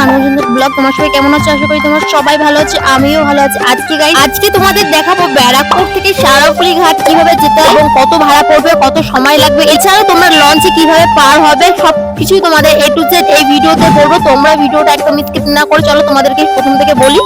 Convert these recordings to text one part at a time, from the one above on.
মানুষজনদের ব্লগ। তোমার সবাই কেমন আছো? আশা করি তোমার সবাই ভালো আছে, আমিও ভালো আছি। আজকে গাই আজকে তোমাদের দেখাবো ব্যারাকপুর থেকে সারাপুলি ঘাট কীভাবে যেতে এবং কত ভাড়া পড়বে, কত সময় লাগবে। এছাড়াও তোমরা লঞ্চে কীভাবে পার হবে সব কিছুই তোমাদের এ টু জেড এই ভিডিওতে বলব। তোমরা ভিডিওটা একদম স্কিপ না করে চলো তোমাদেরকে প্রথম থেকে বলি।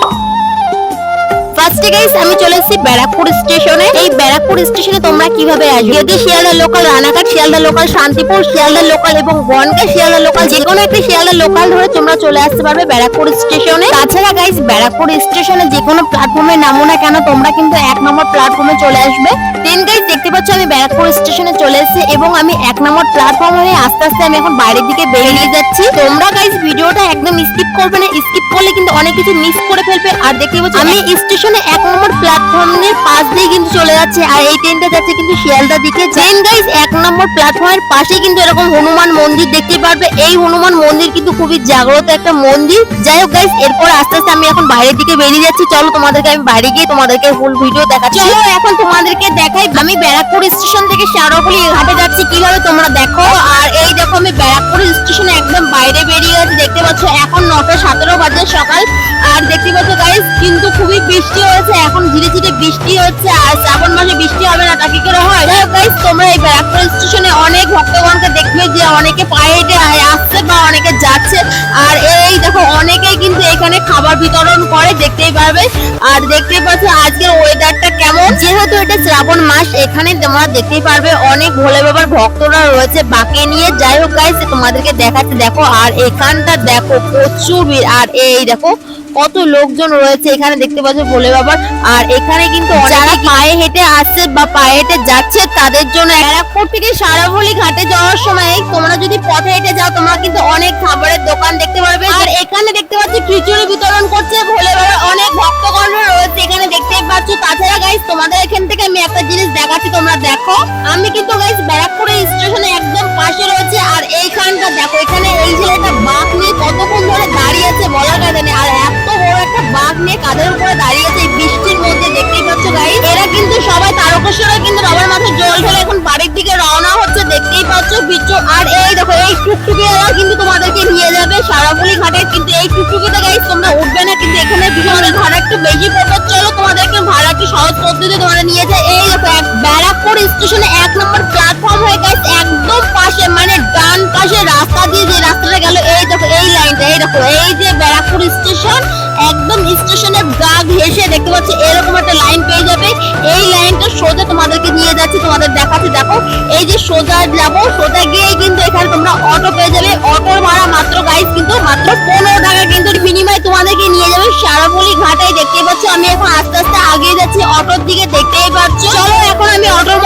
গাইস আমি চলে এসেছি ব্যারাকপুর স্টেশনে। এই ব্যারাকপুর স্টেশনে তোমরা কীভাবে আসবে? যদি Sealdah local Ranaghat Sealdah local Shantipur Sealdah local এবং বনগা শিয়ালদা লোকাল যে কোনো একটা শিয়ালদা লোকাল ধরে তোমরা চলে আসতে পারবে ব্যারাকপুর স্টেশনে। তাছাড়া গাইস ব্যারাকপুর স্টেশনে যে কোনো প্ল্যাটফর্মে নামো না কেন, তোমরা কিন্তু এক নম্বর প্ল্যাটফর্মে চলে আসবে। দেন গাইস দেখতে পাচ্ছ আমি ব্যারাকপুর স্টেশনে চলে এসেছি এবং আমি এক নম্বর প্ল্যাটফর্ম হয়ে আস্তে আস্তে আমি এখন বাইরের দিকে বেরিয়ে যাচ্ছি। তোমরা গাইস ভিডিওটা একদম স্কিপ করবে না। স্কিপ করলে কিন্তু অনেক কিছু মিস করে ফেলবে। আর দেখতে পাচ্ছ, আমি স্টেশনে এক নম্বর প্ল্যাটফর্মের পাশ দিয়ে কিন্তু চলে যাচ্ছে, আর এই ট্রেনটা যাচ্ছে কিন্তু শিয়ালদা দিকে। দেন গাইস এক নম্বর প্ল্যাটফর্মের পাশে কিন্তু এরকম হনুমান মন্দির দেখতে পারবে। এই হনুমান মন্দির কিন্তু খুবই জাগ্রত একটা মন্দির। যাই হোক গাইস এরপর আস্তে আস্তে আমি এখন বাইরের দিকে বেরিয়ে যাচ্ছি। চলো তোমাদেরকে আমি বাইরে গিয়ে তোমাদেরকে ফুল ভিডিও দেখাচ্ছি। চলো এখন তোমাদেরকে দেখাই, আমি ব্যারাকপুর স্টেশন থেকে শারোপলি ঘাটে যাচ্ছি। কীভাবে তোমরা দেখো আমি ব্যারাকপুর স্টেশনে একদম বাইরে বেরিয়ে গেছি দেখতে পাচ্ছ এখন নটা সতেরো বাজে সকাল। আর দেখতে পাচ্ছ গাইস কিন্তু খুবই বৃষ্টি হয়েছে, এখন ধীরে ধীরে বৃষ্টি হচ্ছে, আর শ্রাবণ মাসে বৃষ্টি হবে না, তা কি করে হয়? যাই তোমরা এই ব্যারাকপুর স্টেশনে অনেক ভক্তগণকে দেখবে যে অনেকে পায়ে হেঁটে আসছে বা অনেকে যাচ্ছে। আর এই দেখো, অনেকেই কিন্তু এখানে খাবার বিতরণ করে, দেখতেই পারবে। আর দেখতেই পাচ্ছ আজকের ওয়েদারটা কেমন? যেহেতু এটা শ্রাবণ মাস, এখানে তোমরা দেখতেই পারবে, অনেক ভোলে বাবার ভক্তরা রয়েছে, বাঁকে নিয়ে। যাই হোক গাইস তোমাদেরকে দেখাচ্ছে দেখো আর এখানটা দেখো প্রচুর ভিড় আর এই দেখো কত লোকজন রয়েছে এখানে দেখতে পাচ্ছ ভোলে বাবার। আর এখানে কিন্তু যারা পায়ে হেঁটে আসছে বা পায়ে হেঁটে যাচ্ছে তাদের জন্য ব্যারাকপুর থেকে সারাবলি ঘাটে যাওয়ার সময় তোমরা যদি পথে হেঁটে যাও তোমরা কিন্তু অনেক খাবারের দোকান দেখতে পারবে। আর এখানে দেখতে পাচ্ছ খিচুড়ি বিতরণ করছে ভোলে বাবার অনেক ভক্তগণ রয়েছে এখানে দেখতেই পাচ্ছ। তাছাড়া গাইস তোমাদের একটা জিনিস দেখাচ্ছি, তোমরা দেখো। আমি কিন্তু গাইস ব্যারাকপুরের স্টেশনে একদম পাশে রয়েছে, আর এইখানটা দেখো, এখানে এই ছেলেটা বাঘ নিয়ে কতক্ষণ ধরে দাঁড়িয়ে আছে বলা যাবে না আর এত বড় একটা বাঘ নিয়ে কাদের উপরে দাঁড়িয়ে আছে এই বৃষ্টির মধ্যে, দেখতেই পাচ্ছ গাইস এরা কিন্তু সবাই তারকেশ্বরে কিন্তু রবার মাথায় জল ঢেলে এখন বাড়ির দিকে দেখতেই পাচ্ছ, বিচ্ছু। আর এই দেখো, এই টুকটুকি এরা কিন্তু তোমাদেরকে নিয়ে যাবে সারাপুলি ঘাটে, কিন্তু এই টুকটুকিতে গাইস তোমরা উঠবে না, কিন্তু এখানে তোমাদের ভাড়া একটু বেশি পড়বে। চলো তোমাদেরকে ভাড়া একটু সহজ পদ্ধতিতে তোমরা নিয়ে যায় এই দেখো, এক ব্যারাকপুর স্টেশনে এক নম্বর প্ল্যাটফর্ম হয়ে গেছে একদম পাশে মানে ডান পাশে রাস্তা দিয়ে যে রাস্তাটা গেল, এই দেখো, এই লাইনটা এই দেখো, এই যে স্টেশন, একদম স্টেশনের গা ঘেসে দেখতে পাচ্ছি এরকম একটা লাইন পেয়ে যাবে। এই লাইনটা সোজা তোমাদেরকে নিয়ে যাচ্ছে, তোমাদের দেখাচ্ছি, দেখো। এই যে সোজা যাব, সোজা গিয়েই কিন্তু এখানে তোমরা অটো পেয়ে যাবে। অটোর ভাড়া মাত্র গাইস কিন্তু মাত্র পনেরো টাকা কিন্তু বিনিময়ে তোমাদেরকে নিয়ে যাবে সারাপলি ঘাটাই দেখতেই পাচ্ছ, আমি এখন আস্তে আস্তে আগিয়ে যাচ্ছি অটোর দিকে, দেখতেই পাচ্ছ। চলো, এখন আমি অটোর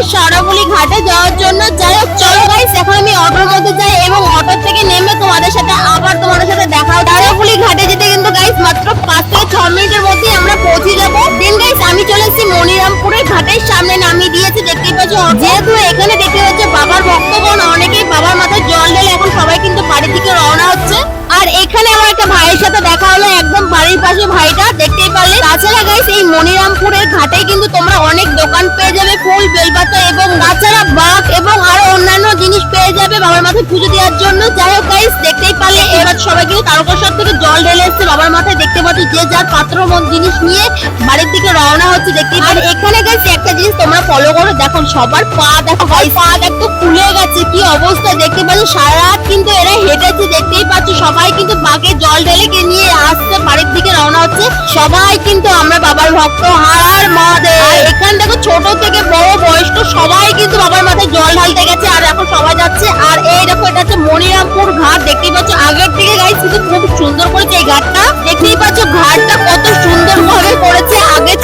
অটো পেয়ে ঘাটে যাওয়ার জন্য। যাই হোক, চলো গাইস এখন আমি অটোর মধ্যে যাই এবং অটো থেকে নেমে তোমাদের সাথে আবার তোমাদের সাথে দেখা সারাবলি ঘাটে যেতে কিন্তু গাইস মাত্র পাঁচ থেকে ছ মিনিটের মধ্যে আমরা পৌঁছে যাব। দেন গাইস আমি চলে এসেছি মনিরামপুরের ঘাটের সামনে নামিয়ে দিয়েছি, দেখতেই পাচ্ছ যেহেতু এখানে দেখতে পাচ্ছ বাবার ভক্তগণ, অনেকেই বাবার মাথায় জল ঢেলে এখন সবাই কিন্তু বাড়ির দিকে রওনা হচ্ছে। আর এখানে আমার একটা ভাইয়ের সাথে দেখা হলো, একদম বাড়ির পাশে ভাইটা। দেখতেই পারলে তাছাড়া গাইস এই মনিরামপুরের ঘাটে কিন্তু তোমরা অনেক দোকান পেয়ে যাবে, ফুল, বেলপাতা এবং তাছাড়া বাঘ এবং আরও অন্যান্য জিনিস পেয়ে যাবে বাবার মাথায় পুজো দেওয়ার জন্য। যাই হোক গাইস দেখতেই পারলে এবার সবাই কিন্তু তারকেশ্বর থেকে জল ঢেলে এসছে, বাবার মাথায় দেখতে পাচ্ছি যে যার পাত্র জিনিস নিয়ে বাড়ির দিকে রওনা হচ্ছে, দেখতেই আর এখানে গাইস একটা জিনিস তোমরা ফলো করো, দেখো সবার পা দেখো গাইস পা দেখো খুলে গেছে, কি অবস্থা, দেখতে পাচ্ছ সারা রাত কিন্তু এরা হেঁটেছে, দেখতেই পাচ্ছ সবাই কিন্তু বাঘে জল ঢেলে নিয়ে রওনা হচ্ছে, সবাই কিন্তু আমরা বাবার ভক্ত, হার মহাদেব। এখান থেকে ছোট থেকে বড় বয়স্ক সবাই কিন্তু বাবার মাথায় জল ঢালতে গেছে, আর এখন সবাই যাচ্ছে। আর এই দেখো, এটা হচ্ছে মনিরামপুর ঘাট, দেখতেই পাচ্ছ। আগের দিকে গাই কিন্তু খুব সুন্দর করেছে এই ঘাটটা। দেখতেই পাচ্ছ, ঘাটটা কত সুন্দর ভাবে করেছে আগের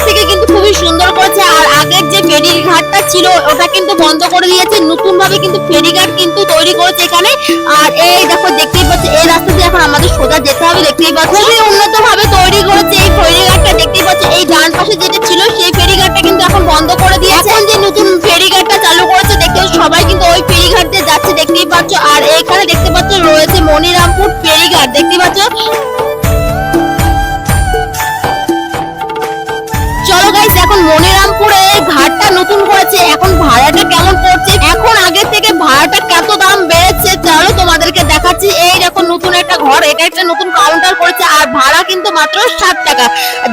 ছিল, ওটা কিন্তু বন্ধ করে দিয়েছে। নতুন ভাবে কিন্তু ফেরিঘাট কিন্তু তৈরি করেছে এখানে। আর এই দেখো, দেখতেই পাচ্ছ এই রাস্তা দিয়ে এখন আমাদের সোজা যেতে হবে, দেখতেই পাচ্ছ। খুবই উন্নত ভাবে তৈরি করেছে এই ফেরিঘাটটা, দেখতেই পাচ্ছ। এই ডান পাশে যেটা ছিল, সেই ফেরিঘাটটা কিন্তু এখন বন্ধ করে দিয়েছে। এখন যে নতুন ফেরিঘাটটা চালু করেছে, দেখতে সবাই কিন্তু ওই ফেরিঘাট দিয়ে যাচ্ছে, দেখতেই পাচ্ছ। আর এখানে দেখতে পাচ্ছ, রয়েছে মনিরামপুর ফেরিঘাট, দেখতেই পাচ্ছ। চলো গাইস এখন ঘাটটা নতুন হয়েছে, এখন ভাড়াটা কেমন পড়ছে? এখন আগের থেকে ভাড়াটা কত দাম বেড়েছে? তাহলে তোমাদেরকে দেখাচ্ছি। এই দেখো, নতুন একটা ঘর, এটা একটা নতুন কাউন্টার আর ভাড়া কিন্তু মাত্র ষাট টাকা।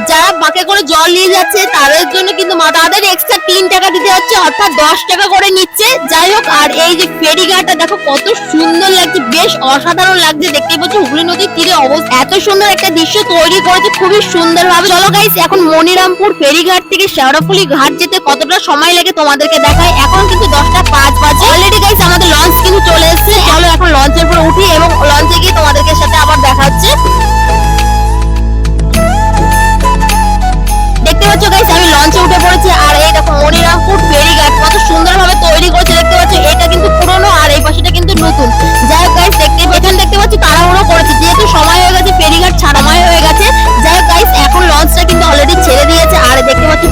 যারা বাকে করে জল নিয়ে যাচ্ছে, তাদের জন্য কিন্তু তাদের এক্সট্রা তিন টাকা দিতে হচ্ছে, অর্থাৎ দশ টাকা করে নিচ্ছে। যাই হোক, আর এই যে ফেরি ঘাটটা দেখো কত সুন্দর লাগছে, বেশ অসাধারণ লাগছে দেখতেই পাচ্ছ হুগলি নদীর তীরে অবস্থা এত সুন্দর একটা দৃশ্য তৈরি করেছে, খুবই সুন্দর ভাবে চলো গাইস এখন মনিরামপুর ফেরিঘাট থেকে শেওড়াফুলি ঘাট যেতে কতটা সময় লাগে তোমাদেরকে দেখাই। এখন কিন্তু দশটা পাঁচ বাজে। অলরেডি গাইস আমাদের লঞ্চ কিন্তু চলে এসেছে। চলো এখন লঞ্চের উপর উঠি এবং লঞ্চে গিয়ে তোমাদেরকে সাথে আবার দেখা হচ্ছে।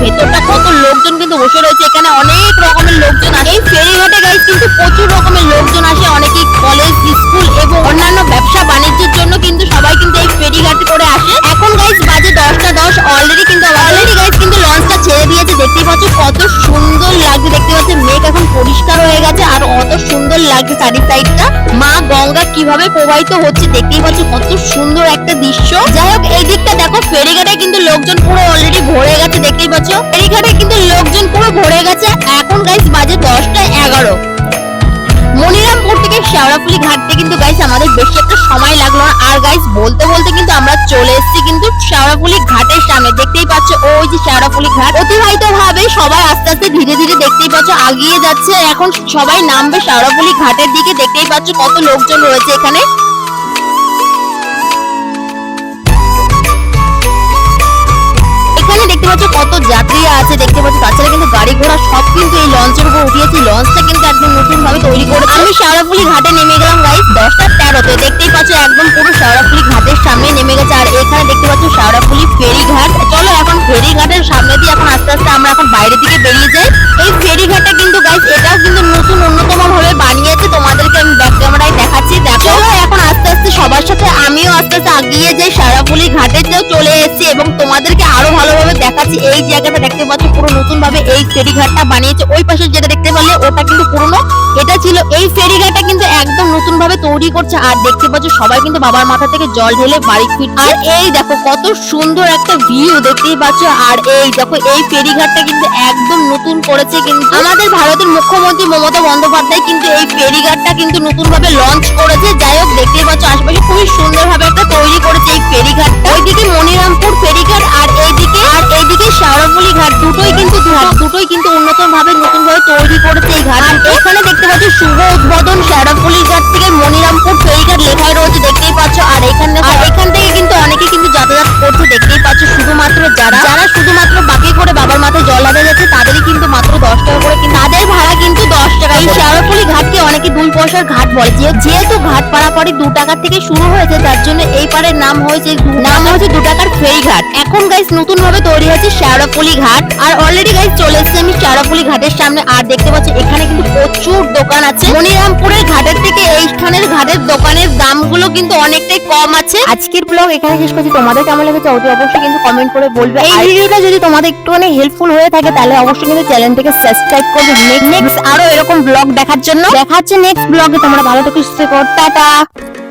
ভেতরটা কত লোকজন কিন্তু বসে রয়েছে, এখানে অনেক রকমের লোকজন আসে। এই ফেরিঘাটে গাইজ কিন্তু প্রচুর রকমের লোকজন আসে, অনেকেই কলেজ স্কুল এবং অন্যান্য ব্যবসা বাণিজ্যের জন্য কিন্তু সবাই কিন্তু এই ফেরিঘাটে করে আসে। এখন গাইজ বাজে দশটা দশ অলরেডি কিন্তু অলরেডি গাইজ কিন্তু লঞ্চটা ছেড়ে দিয়েছে। দেখতেই পাচ্ছ কত সুন্দর লাগছে লাগছে চারি সাইডটা মা গঙ্গা কীভাবে প্রবাহিত হচ্ছে দেখতেই পাচ্ছ, কত সুন্দর একটা দৃশ্য। যাই হোক, এই দিকটা দেখো, ফেরিঘাটে কিন্তু লোকজন পুরো অলরেডি ভরে গেছে, দেখতেই পাচ্ছ। ফেরিঘাটে কিন্তু লোকজন পুরো ভরে গেছে। এখন গাইস বাজে দশটা এগারো। শেওড়াফুলি ঘাটতে কিন্তু গাইস আমাদের বেশি একটা সময় লাগল না। আর গাইস বলতে বলতে কিন্তু আমরা চলে এসেছি কিন্তু শেওড়াফুলি ঘাটের সামনে। দেখতেই পাচ্ছ, ওই যে শেওড়াফুলি ঘাট। অতিবাহিত ভাবে সবাই আস্তে আস্তে ধীরে ধীরে দেখতেই পাচ্ছ, আগিয়ে যাচ্ছে। এখন সবাই নামবে শেওড়াফুলি ঘাটের দিকে। দেখতেই পাচ্ছ কত লোকজন রয়েছে এখানে এখানে। গাড়ি ঘোড়া সব কিন্তু এই লঞ্চের উপর উঠিয়েছি। লঞ্চটা কিন্তু একদম নতুন ভাবে তৈরি করে আমি শেওড়াফুলি ঘাটে নেমে গেলাম গাইস দশটা তেরোতে দেখতেই পাচ্ছ একদম পুরো শেওড়াফুলি ঘাটের সামনে নেমে গেছে। আর এখানে দেখতে পাচ্ছ ফেরি ঘাট চলো এখন ফেরি ঘাটের সামনে দিয়ে এখন আস্তে আস্তে আমরা এখন বাইরের দিকে বেরিয়ে যাই। এই ফেরি ঘাটটা কিন্তু গাইস এটাও কিন্তু নতুন অন্যতম আস্তে আগিয়ে যাই শেওড়াফুলি ঘাটেতেও চলে এসেছি এবং তোমাদেরকে আরও ভালোভাবে দেখাচ্ছি, এই জায়গাটা দেখতে পাচ্ছ পুরো নতুন ভাবে এই ফেরিঘাটটা বানিয়েছে। ওই পাশে যেটা দেখতে পারলে ওটা কিন্তু পুরনো, এটা ছিল এই ফেরিঘাটটা কিন্তু একদম নতুন ভাবে তৈরি করছে। আর দেখতে পাচ্ছ সবাই কিন্তু বাবার মাথা থেকে জল ঢেলে বাড়ি ফিট আর এই দেখো কত সুন্দর একটা ভিউ দেখতেই পাচ্ছ। আর এই দেখো, এই ফেরিঘাটটা কিন্তু একদম নতুন করেছে কিন্তু আমাদের ভারতের মুখ্যমন্ত্রী মমতা বন্দ্যোপাধ্যায় কিন্তু এই ফেরিঘাটটা কিন্তু নতুন ভাবে লঞ্চ করেছে। যাই হোক, দেখতেই পাচ্ছ আশেপাশে খুবই সুন্দর ভাবে একটা তৈরি করেছে এই ফেরিঘাটটা ওইদিকে মনিরামপুর ফেরিঘাট আর এইদিকে আর এইদিকে শেওড়াফুলি ঘাট। দুটোই কিন্তু দুটোই কিন্তু উন্নত ভাবে নতুন ভাবে তৈরি করেছে এই ঘাট। আর এখানে দেখতে পাচ্ছ শুভ উদ্বোধন শেওড়াফুলি ঘাট থেকে মনিরামপুর ফেরিঘাট লেখাই রয়েছে, দেখতেই পাচ্ছ। আর এখানে আর এখান থেকে কিন্তু অনেকে কিন্তু যাতায়াত করছে, দেখতেই পাচ্ছ। শুধুমাত্র যারা যারা শুধুমাত্র বাকি করে বাবার মাথায় জল লাগাতে যাচ্ছে, তাদেরই কিন্তু মাত্র দশ টাকা করে তাদের ভাড়া কিন্তু দশ টাকা। এই শেওড়াফুলি ঘাটকে অনেকে দুই পয়সার ঘাট বলে। যে- পারাপাড়ি দু টাকার থেকে শুরু হয়েছে তার জন্য এই পারের নাম হয়েছে নাম হয়েছে দু টাকার ফেরি ঘাট। এখন গাইস নতুন ভাবে তৈরি হয়েছে শেওড়াফুলি ঘাট। আর অলরেডি গাইস চলে এসেছে আমি শেওড়াফুলি ঘাটের সামনে। আর দেখতে পাচ্ছি এখানে কিন্তু প্রচুর দোকান আছে। মনিরামপুরের ঘাটের থেকে এইখানের ঘাটের দোকানের দামগুলো কিন্তু অনেকটাই কম আছে। আজকের ব্লগ এখানে শেষ করছি। তোমাদের কেমন লেগেছে অতি অবশ্যই কিন্তু কমেন্ট করে বলবে। এই ভিডিওটা যদি তোমাদের একটুখানি হেল্পফুল হয়ে থাকে তাহলে অবশ্যই কিন্তু চ্যানেলটাকে সাবস্ক্রাইব করবে। নেক্সট আরও এরকম ব্লগ দেখার জন্য। দেখা হচ্ছে নেক্সট ব্লগে তোমরা ভালো থেকে সুস্থ থাকো। 拜。